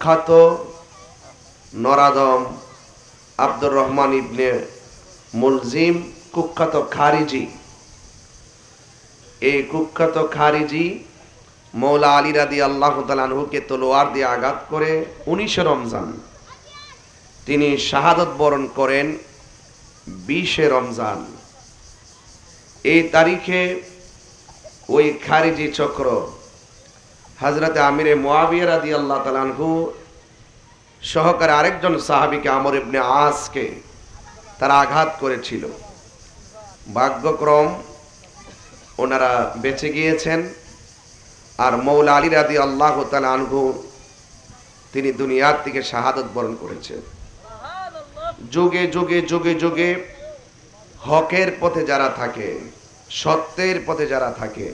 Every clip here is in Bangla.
কুখ্যাত নরাদম আব্দুর রহমান ইবনে মুলজিম কুখ্যাত খারিজি। এই কুখ্যাত খারিজি মৌলা আলী রাদি আল্লাহ তালানহুকে তলোয়ার দিয়ে আঘাত করে উনিশে রমজান। তিনি শাহাদত বরণ করেন বিশে রমজান। এই তারিখে ওই খারিজি চক্র হাজরতে আমিরে মোয়াবিয়া রাদি আল্লাহ তালানহু সহকারে আরেকজন সাহাবিকে আমর ইবনে আজকে তারা আঘাত করেছিল। ভাগ্যক্রম ওনারা বেঁচে গিয়েছেন আর মৌলা আলী রাদি আল্লাহ আনহু তিনি দুনিয়ার থেকে শাহাদত বরণ করেছেন। যুগে যুগে যুগে যুগে হকের পথে যারা থাকে, সত্যের পথে যারা থাকে,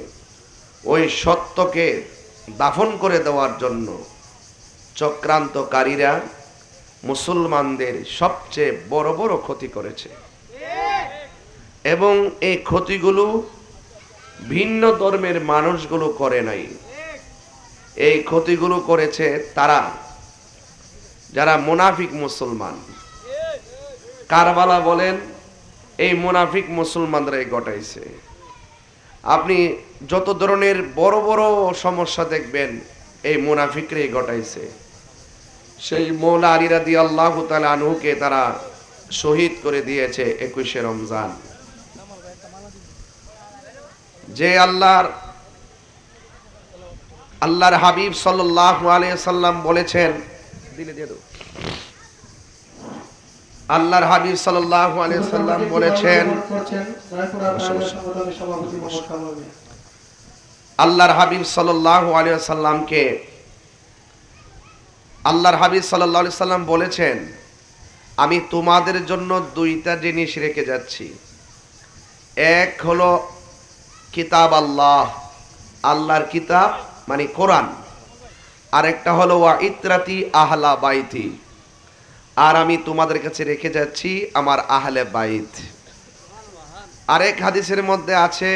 ওই সত্যকে দাফন করে দেওয়ার জন্য চক্রান্তকারীরা মুসলমানদের সবচেয়ে বড় বড় ক্ষতি করেছে। এবং এই ক্ষতিগুলো ভিন্ন ধর্মের মানুষগুলো করে নাই। এই ক্ষতিগুলো করেছে তারা, যারা মুনাফিক মুসলমান। কারবালা বলেন, এই মুনাফিক মুসলমানরাই ঘটাইছে। আপনি যত ধরনের বড় বড় সমস্যা দেখবেন, এই মুনাফিকরাই ঘটাইছে সেই মৌলা আলিরাদি আল্লাহ তালা আনহুকে তারা শহীদ করে দিয়েছে একুশে রমজান যে আল্লাহর আল্লাহর হাবিব সাল্লাহ আলিয়া সাল্লাম বলেছেন দিলে দিয়ে। আল্লাহর হাবিব সাল্লাহ সাল্লাম বলেছেন আল্লাহর হাবিব সাল্লাহ সাল্লামকে আল্লাহর হাবিব সাল্লাহ সাল্লাম বলেছেন আমি তোমাদের জন্য দুইটা জিনিস রেখে যাচ্ছি। এক হলো কিতাব আল্লাহ আল্লাহর কিতাব মানে কোরআন। আরেকটা হলো ওয়া ইত্রাতি আহলা বাইতি। আর আমি তোমাদের কাছে রেখে যাচ্ছি আমার আহলে বাইত। আরেক হাদিসের মধ্যে আছে,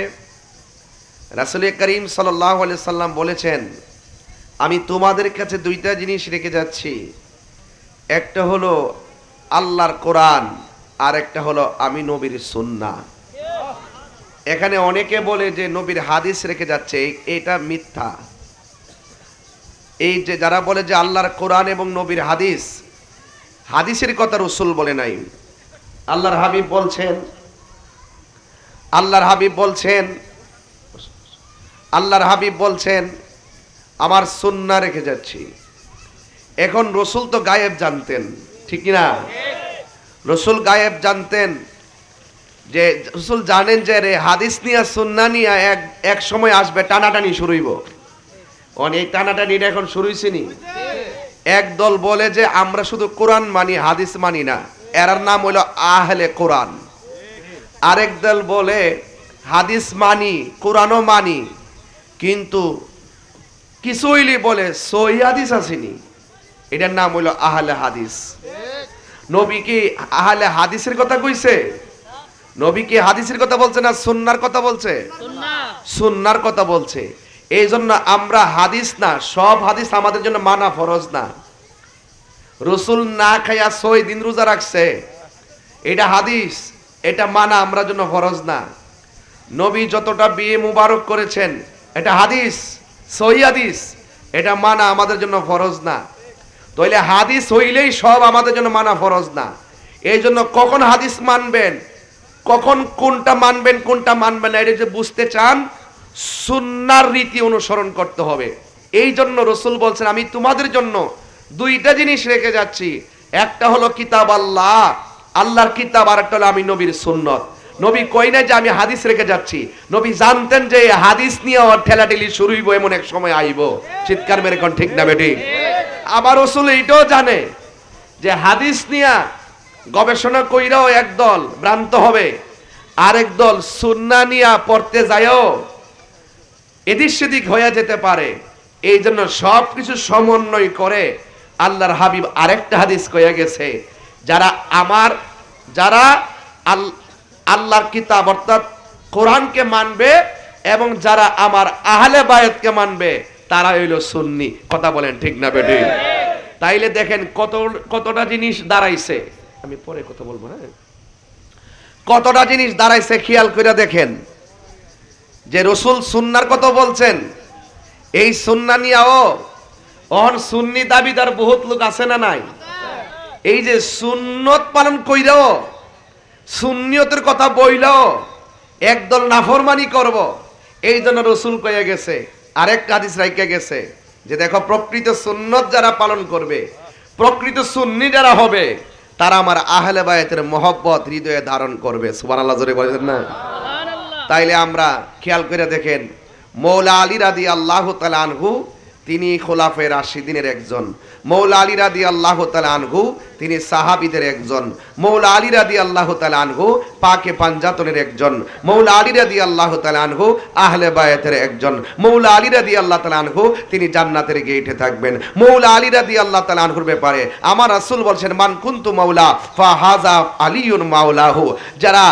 রাসুল করিম সাল্লাহ সাল্লাম বলেছেন, আমি তোমাদের কাছে দুইটা জিনিস রেখে যাচ্ছি। একটা হলো আল্লাহর কোরআন, আর একটা হলো আমি নবীর সুন্না এখানে অনেকে বলে যে নবীর হাদিস রেখে যাচ্ছে এটা মিথ্যা। এই যে যারা বলে যে আল্লাহর কোরআন এবং নবীর হাদিস হাদিসের কথা রসুল বলে নাই। আল্লাহর হাবিব বলছেন, আল্লাহর হাবিব বলছেন, আল্লাহর হাবিব বলছেন, আমার সুন্না রেখে যাচ্ছি। এখন রসুল তো গায়েব জানতেন, ঠিক না রসুল গায়েব জানতেন যে, রসুল জানেন যে রে, হাদিস নিয়ে, সুন্না নিয়ে এক এক সময় আসবে, টানাটানি শুরু হইব। অনেক টানাটানিটা এখন শুরু হয়েছে নি এক দল বলে যে আমরা শুধু কোরআন মানি হাদিস মানি না। এরার নাম হইল আহলে কোরআন। আরেক দল বলে হাদিস মানি কোরআনও মানি কিন্তু কিছু হইলে বলে সহি হাদিস আসেনি। এটার নাম হইল আহলে হাদিস। নবী কি আহলে হাদিসের কথা কইছে? নবী কি হাদিসের কথা বলছে না সুন্নার কথা বলছে? সুন্নার কথা বলছে। এই জন্য আমরা হাদিস না, সব হাদিস আমাদের জন্য মানা ফরজ না। রসুল না খাইয়া ছয় দিন রোজা রাখছে, এটা হাদিস, এটা মানা আমরা জন্য ফরজ না। নবী যতটা বিয়ে মুবারক করেছেন, এটা হাদিস, সহি হাদিস, এটা মানা আমাদের জন্য ফরজ না। তাইলে হাদিস হইলেই সব আমাদের জন্য মানা ফরজ না। এই জন্য কখন হাদিস মানবেন, কখন কোনটা মানবেন কোনটা মানবেন না, এটা যে বুঝতে চান সুন্নার রীতি অনুসরণ করতে হবে। এই জন্য রসুল বলছেন, আমি তোমাদের জন্য দুইটা জিনিস রেখে যাচ্ছি। একটা হলো কিতাব আল্লাহ। আল্লাহর কিতাব আর একটা হলো আমি নবীর সুন্নত। নবী কই না যে, আমি হাদিস রেখে যাচ্ছি। নবী জানতেন যে, হাদিস নিয়ে ঠেলাঠেলি শুরু হইব, এমন এক সময় আইব। চিৎকার মেরে কোন, ঠিক না বেটি? আবার রসুল এইটাও জানে যে, হাদিস নিয়া গবেষণা কইরাও একদল, ভ্রান্ত হবে। আরেক দল সুন্না নিয়া পড়তে যায়ও এদিক সেদিক হয়ে যেতে পারে। এই জন্য সব কিছু সমন্বয় করে আল্লাহর হাবিব আরেকটা হাদিস কয়ে গেছে, যারা আমার, যারা আল- আল্লাহর কিতাব অর্থাৎ কোরআনকে মানবে এবং যারা আমার আহলে বায়াতকে মানবে, তারা হইল সুন্নি। কথা বলেন ঠিক না বেটি তাইলে দেখেন কত, কতটা জিনিস দাঁড়াইছে। আমি পরে কথা বলব হ্যাঁ? কতটা জিনিস দাঁড়াইছে, খেয়াল করে দেখেন। যে রসুল সুন্নার কথা বলছেন, এই সুন্না নিয়াও অহন সুন্নি দাবিদার বহুত লোক আছে না নাই? এই যে সুন্নত পালন কইরাও, সুন্নিয়তের কথা বইলাও, একদল নাফরমানি করব, এই জন্য রসুল কয়ে গেছে, আরেক হাদিস রাইকে গেছে, যে দেখো, প্রকৃত সুন্নত যারা পালন করবে, প্রকৃত সুন্নি যারা হবে, তারা আমার আহলে বায়াতের মহব্বত হৃদয়ে ধারণ করবে। সুবহানাল্লাহ, জোরে বলেন না। তাইলে আমরা খেয়াল করে দেখেন, মৌলা আলী রাদি আল্লাহ আনহু, তিনি খোলাফে রাশিদিনের একজন। মৌলা আলী রাদি আল্লাহ আনহু, তিনি সাহাবিদের একজন। মৌলা আলী রাদি আল্লাহ আনহু পাকে পাঞ্জাতনের একজন। মৌলা আলী রাদি আল্লাহ আনহু, আহলে বায়াতের একজন। মৌলা আলী রাদি আল্লাহ আনহু, তিনি জান্নাতের গেটে থাকবেন। মৌলা আলী রাদি আল্লাহ আনহুর ব্যাপারে আমার রাসূল বলছেন, মান কুন্তু মাওলা ফাহাজা আলিউন মাওলাহু। যারা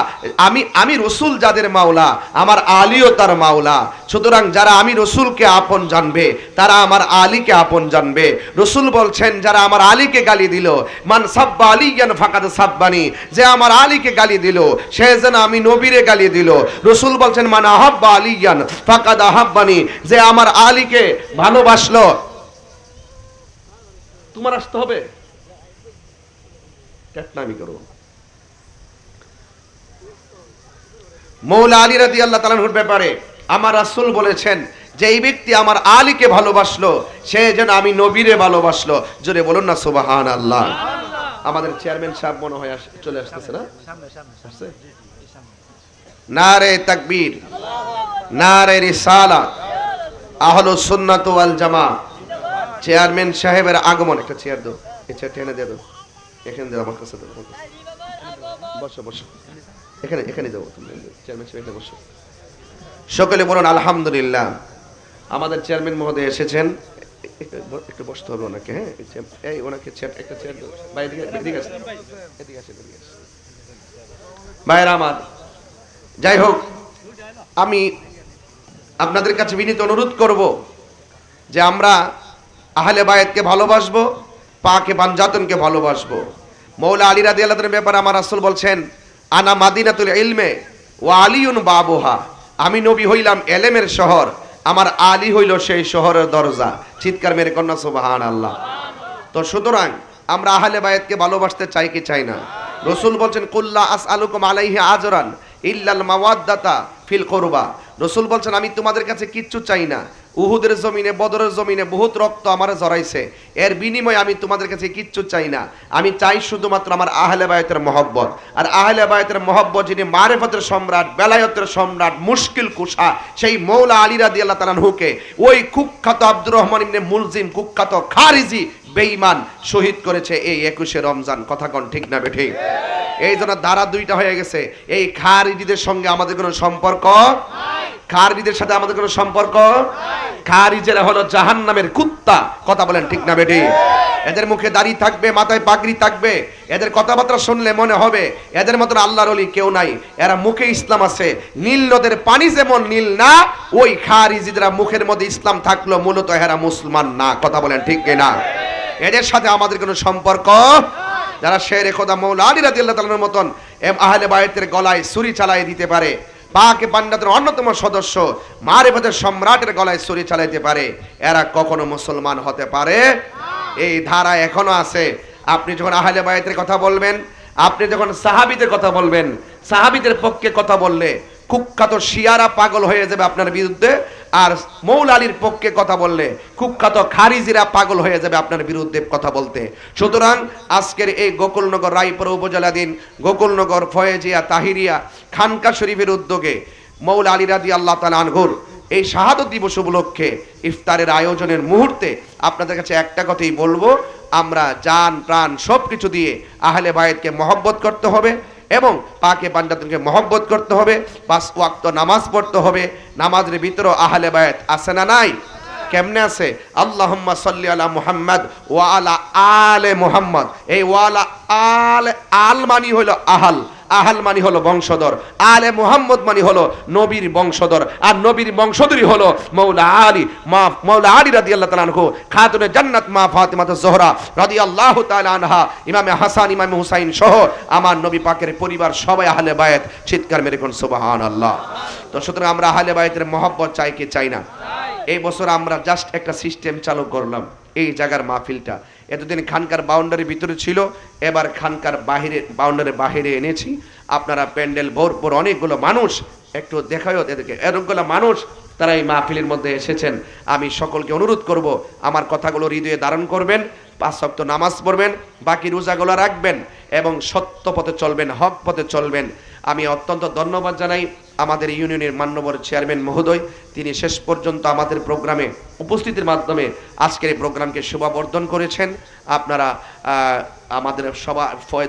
আমি আমি রসুল যাদের মাওলা, আমার আলীও তার মাওলা। সুতরাং যারা আমি রসুলকে আপন জানবে, তারা আমার আলীকে আপন জানবে। রসুল বলছেন, যারা আমার আলীকে গালি দিল, মান সাব্বা আলিয়ান ফাকাদ সাব্বানি। যে আমার আলীকে গালি দিল সে যেন আমি নবীরে গালি দিল। রসুল বলছেন, মান আহাব্বা আলিয়ান, ফাকাদ আহাব্বানি। যে আমার আলীকে ভালোবাসলো। তোমার আসতে হবে। মৌলা আলী রাদি আল্লাহ তালাহুর ব্যাপারে আমার রাসূল বলেছেন যে, এই ব্যক্তি আমার আলীকে ভালোবাসলো, সে যেন আমি নবীরে ভালোবাসলো। জোরে বলুন না সুবাহান আল্লাহ আমাদের চেয়ারম্যান সাহেব মনে হয় চলে আসতেছে না? আসছে? নারে তাকবীর নারে রিসালা আহলু সুন্নাত ওয়াল জামা। চেয়ারম্যান সাহেবের আগমন একটা চেয়ার দাও এই চেয়ারটা এনে দিয়ে দাও। এখানে দাও আমার কাছে দাও বসো বসো। এখানে এখানে যাব চেয়ারম্যান সাহেব এখানে বসো। সকলে বলুন আলহামদুলিল্লাহ। আমাদের চেয়ারম্যান মহোদয় এসেছেন। একটু বসতে হবে ওনাকে হ্যাঁ? এই ওনাকে চেয়ার একটা চেয়ার ভাই, এদিকে এদিকে আসেন। এদিকে আসেন এদিকে আসেন। ভাইয়েরা আমার, যাই হোক, আমি আপনাদের কাছে বিনীত অনুরোধ করব যে আমরা আহলে বায়েতকে ভালোবাসবো, পাকে পাঞ্জাতনকে ভালোবাসবো। মৌলা আলী রাদি আল্লাহের ব্যাপারে আমার রাসূল বলছেন, আনা মাদিনাতুল ইলমে ও আলিউন বাবুহা। আমি নবী হইলাম এলেমের শহর আমার আলী হইল সেই শহরের দরজা। চিৎকার মেরে কন্যা সুবাহান আল্লাহ তো সুতরাং আমরা আহলে বায়াতকে ভালোবাসতে চাই কি চাই না? রসুল বলছেন, কুল্লা আস আলুকুম আলাইহি আজরান। ইল্লাল মাওয়াদ্দাতা ফিল করবা। রসুল বলছেন, আমি তোমাদের কাছে কিচ্ছু চাই না। উহুদের জমিনে, বদরের জমিনে বহুত রক্ত আমার জড়াইছে। এর বিনিময়ে আমি তোমাদের কাছে কিচ্ছু চাই না। আমি চাই শুধুমাত্র আমার আহলে বায়তের মহব্বত। আর আহলে বায়তের মহব্বত যিনি মারেফতের সম্রাট, বেলায়তের সম্রাট, মুশকিল কুষা সেই মৌলা আলী রাদি আল্লাহ তালানহুকে ওই কুখ্যাত আব্দুর রহমান ইবনে মুলজিম, কুখ্যাত খারিজি বেঈমান শহীদ করেছে এই একুশে রমজান। কথা কন ঠিক না বেঠে? এই জন্য দ্বারা দুইটা হয়ে গেছে। এই খারিজিদের সঙ্গে আমাদের কোনো সম্পর্ক? খারিজিদের সাথে আমাদের কোনো সম্পর্ক? খারিজেরা হলো জাহান্নামের কুত্তা। কথা বলেন ঠিক না বেঠে? এদের মুখে দাড়ি থাকবে, মাথায় পাগড়ি থাকবে। এদের কথাবার্তা শুনলে মনে হবে, এদের মতন আল্লাহর অলি কেউ নাই। এরা মুখে ইসলাম আছে, নীল নদের পানি যেমন নীল না, ওই খারিজিদরা মুখের মধ্যে ইসলাম থাকল, মূলত এরা মুসলমান না। কথা বলেন ঠিক কি না এদের সাথে আমাদের কোনো সম্পর্ক? যারা শের খোদা মৌলা আলী রাদিয়াল্লাহু তাআলার মতন এম আহলে বায়তের গলায় ছুরি চালাই দিতে পারে, পাকে পান্ডাতের অন্যতম সদস্য, মারেফতের সম্রাটের গলায় ছুরি চালাইতে পারে, এরা কখনো মুসলমান হতে পারে এই ধারা এখনও আছে। আপনি যখন আহলে বায়তের কথা বলবেন, আপনি যখন সাহাবিদের কথা বলবেন, সাহাবিদের পক্ষে কথা বললে কুখ্যাত শিয়ারা পাগল হয়ে যাবে আপনার বিরুদ্ধে, আর মৌল আলীর পক্ষে কথা বললে কুখ্যাত খারিজিরা পাগল হয়ে যাবে আপনার বিরুদ্ধে কথা বলতে। সুতরাং আজকের এই গোকুলনগর রায়পুর উপজেলাধীন গোকুলনগর ফয়েজিয়া তাহিরিয়া খানকা শরীফের উদ্যোগে মৌল আলী রাজি আল্লাহ তালা আনহুর এই শাহাদত দিবস উপলক্ষে ইফতারের আয়োজনের মুহূর্তে আপনাদের কাছে একটা কথাই বলব, আমরা যান প্রাণ সব কিছু দিয়ে আহলে বায়েতকে মহব্বত করতে হবে এবং পাকে পাঞ্জাতনকে মহব্বত করতে হবে পাঁচ ওয়াক্ত নামাজ পড়তে হবে, নামাজের ভিতরে আহলে বায়াত আছে না নাই? কেমনে আছে? আল্লাহুম্মা সাল্লি আলা মুহাম্মদ ওয়ালা আলে মুহাম্মদ। এই ওয়ালা আল আল মানি হলো আহাল। আহাল মানি হলো বংশধর, আলে মুহাম্মদ মানি হলো নবীর বংশধর, আর নবীর বংশধরই হলো মৌলা আলী, মা মৌলা আলী রাদি আল্লাহ তালা আনহু। খাতুনে জান্নাত মা ফাতিমাত জোহরা রাদি আল্লাহ তালা আনহা, ইমামে হাসান, ইমামে হুসাইন সহ আমার নবী পাকের পরিবার সবাই আহলে বায়াত চিৎকার মেরে কোন সুবাহান আল্লাহ তো সুতরাং আমরা আহলে বায়াতের মহব্বত চাই কি চাই না? এই বছর আমরা জাস্ট একটা সিস্টেম চালু করলাম, এই জায়গার মাহফিলটা। এতদিন খানকার বাউন্ডারির ভিতরে ছিল, এবার খানকার বাহিরে বাউন্ডারি বাহিরে এনেছি। আপনারা প্যান্ডেল ভরপুর অনেকগুলো মানুষ, একটু দেখায়ও এদেরকে এরকমগুলো মানুষ, তারা এই মাহফিলের মধ্যে এসেছেন। আমি সকলকে অনুরোধ করব, আমার কথাগুলো হৃদয়ে ধারণ করবেন, পাঁচ শক্ত নামাজ পড়বেন, বাকি রোজাগুলো রাখবেন, এবং সত্য পথে চলবেন, হক পথে চলবেন। আমি অত্যন্ত ধন্যবাদ জানাই। আমাদের ইউনিয়নের মান্যবর চেয়ারম্যান মহোদয়, তিনি শেষ পর্যন্ত আমাদের প্রোগ্রামে উপস্থিতির মাধ্যমে আজকের এই প্রোগ্রামকে শোভাবর্ধন করেছেন। আপনারা আমাদের সভা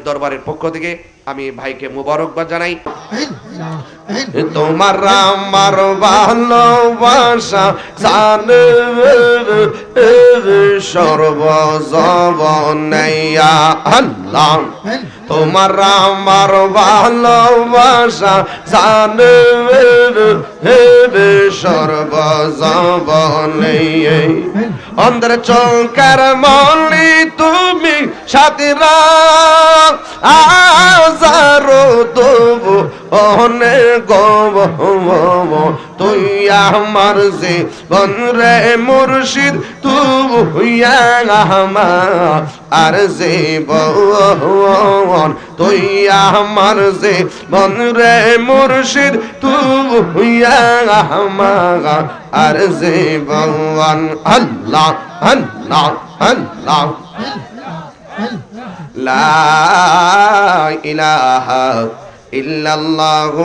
দরবারের পক্ষ থেকে আমি ভাইকে মুবারকবাদ জানাই। তোমার আমার ভালোবাসা জানে সর্বজবনাইয়া আল্লাহ। তোমার আমার ভালোবাসা জানে সর্বজবনাইয়া অন্ধের চৌকার মলি তুমি সাথীরা আজারো তবু অনেক গব তুই আমার যে বনরে মুর্শিদ তুই আমার আর যে বন তুই আমার যে বনরে মুর্শিদ তুই আমার আর যে বন আল্লাহ আল্লাহ আল্লাহ। লা ইলাহা ইল্লাল্লাহু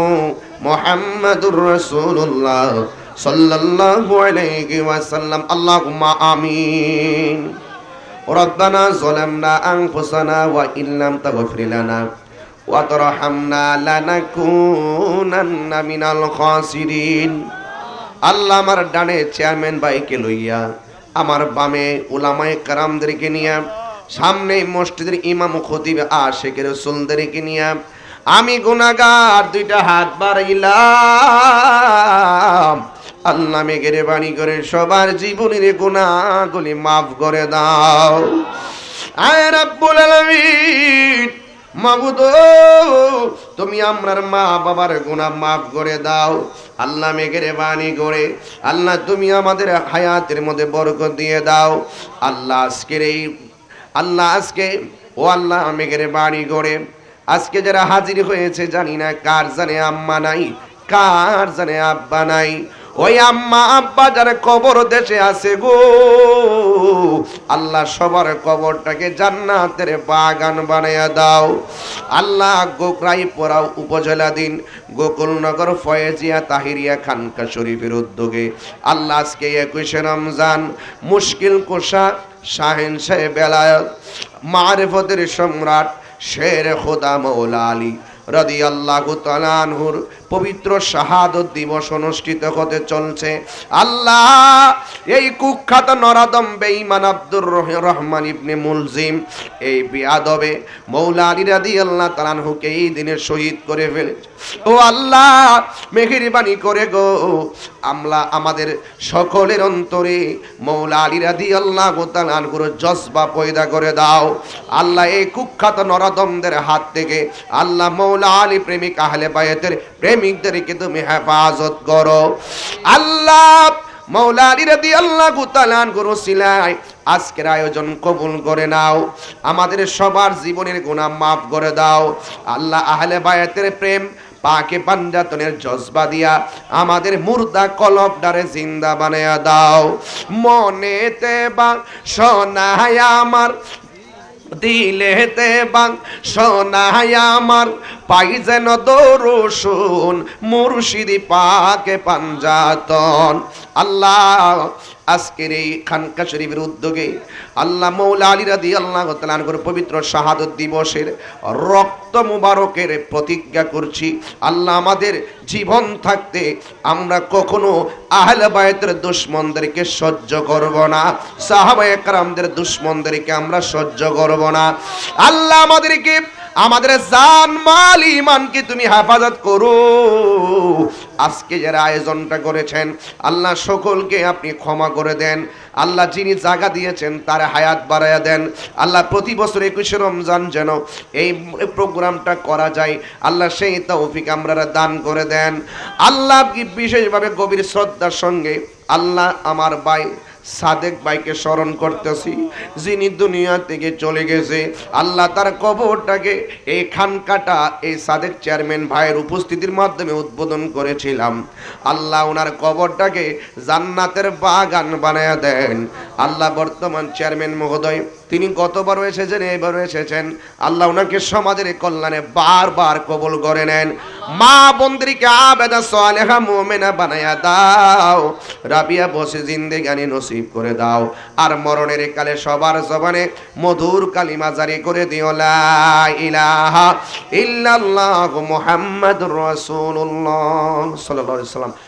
মুহাম্মাদুর রাসূলুল্লাহ সাল্লাল্লাহু আলাইহি ওয়াসাল্লাম আল্লাহুম্মা আমিন ربنا ظلمنا أنفسنا وإن لم تغفر لنا وترحمنا لنكونن من الخاسرين আল্লাহ আমার ডানে চেয়ারম্যান ভাইকে লইয়া আমার বামে উলামায়ে কারামদেরকে নিয়ে সামনে মসজিদের ইমাম ও খতিব আশেকের রসুলদেরকে নিয়ে আমি গুনাগার দুইটা হাত বাড়াইলাম। আল্লাহ মেঘের বাণী করে সবার জীবনের গুণাগুলি মাফ করে দাও। তুমি আমরার মা বাবার গুণা মাফ করে দাও। আল্লাহ মেঘের বাণী করে, আল্লাহ তুমি আমাদের হায়াতের মধ্যে বরকত দিয়ে দাও। আল্লাহ আজকের এই, আল্লাহ আজকে, ও আল্লাহ মেঘের বাণী করে আজকে যারা হাজির হয়েছে, জানি না কার জানে আম্মা নাই, কার জানে আব্বা নাই। ওই আম্মা আব্বা যারা কবর দেশে আছে গো। আল্লাহ সবার কবরটাকে জান্নাতের বাগান বানাইয়া দাও। আল্লাহ গোকরাই পড়াও উপজেলা দিন। গোকুলনগর, ফয়েজিয়া, তাহিরিয়া, খানকা শরীফের উদ্যোগে। আল্লাহ আজকে একুশে রমজান, মুশকিল কোষা শাহেন সাহেব বেলায়ত মারেফতের সম্রাট শের খোদা মৌলা আলী রদি আল্লাহ তালানহুর পবিত্র শাহাদত দিবস অনুষ্ঠিত হতে চলছে। আল্লাহ, এই কুখ্যাত নরাদম বেঈমান আব্দুর রহমান ইবনে মুলজিম এই বিয়াদবে মৌলা আলী রাদি আল্লাহ তালানহুকে এই দিনে শহীদ করে ফেলেছে। ও আল্লাহ, মেহেরবানি করে গো, আমরা আমাদের সকলের অন্তরে মৌলা আলী রাদি আল্লাহ তালানহুর জজবা পয়দা করে দাও। আল্লাহ, এই কুখ্যাত নরাদমদের হাত থেকে আল্লাহ মৌলা আলী প্রেমিক আহলে বায়াতের প্রেমিকদেরকে তুমি হেফাজত করো। আল্লাহ মৌলা আলী রাদি আল্লাহ গুতালান গুরু আজকের আয়োজন কবুল করে নাও। আমাদের সবার জীবনের গুনাহ মাফ করে দাও। আল্লাহ আহলে বায়াতের প্রেম, পাকে পাঞ্জাতনের জজবা দিয়া আমাদের মুর্দা কলব ডারে জিন্দা বানায়া দাও। মনেতে বা সোনায় আমার দিলেতে বাং সোনায় আমার পাই যেন দরুন মুর্শিদি পাকে পাঞ্জাতন। আল্লাহ আজকের এই খানকা শরীফের উদ্যোগে আল্লাহ মৌলা আলী রাদি আল্লাহ তালানগর পবিত্র শাহাদত দিবসের রক্ত মুবারকের প্রতিজ্ঞা করছি। আল্লাহ আমাদের জীবন থাকতে আমরা কখনো আহলে বায়তের দুশ্মনদেরকে সহ্য করব না সাহাবা একরামদের দুশ্মনদেরকে আমরা সহ্য করব না। আল্লাহ আমাদেরকে আমাদের জান মাল ইমানকে তুমি হেফাজত করো? আজকে যারা আয়োজনটা করেছেন, আল্লাহ সকলকে আপনি ক্ষমা করে দেন। আল্লাহ যিনি জায়গা দিয়েছেন, তার হায়াত বাড়াইয়া দেন। আল্লাহ প্রতি বছর একুশে রমজান যেন এই প্রোগ্রামটা করা যায়, আল্লাহ সেই তৌফিক আমরা দান করে দেন। আল্লাহ বিশেষভাবে গভীর শ্রদ্ধার সঙ্গে, আল্লাহ আমার ভাই সাদেক ভাইকে স্মরণ করতেছি, যিনি দুনিয়া থেকে চলে গেছে। আল্লাহ তার কবরটাকে এই খানকাটা এই সাদেক চেয়ারম্যান ভাইয়ের উপস্থিতির মাধ্যমে উদ্বোধন করেছিলাম। আল্লাহ ওনার কবরটাকে জান্নাতের বাগান বানায় দেন। আল্লাহ বর্তমান চেয়ারম্যান মহোদয় তিনি গতবারও এসেছেন এবারও এসেছেন। আল্লাহ ওনাকে সমাজের কল্যাণে বারবার কবল করে নেন। মা বন্দিকে আবেদা সালেহা মুমিনা বানায়া দাও। রাবিয়া বসে জিন্দেগানি নসিব করে দাও। আর মরণের কালে সবার জবানে মধুর কালিমা জারি করে দিও, লা ইলাহা ইল্লাল্লাহু মুহাম্মাদুর রাসূলুল্লাহ সাল্লাল্লাহু আলাইহি সাল্লাম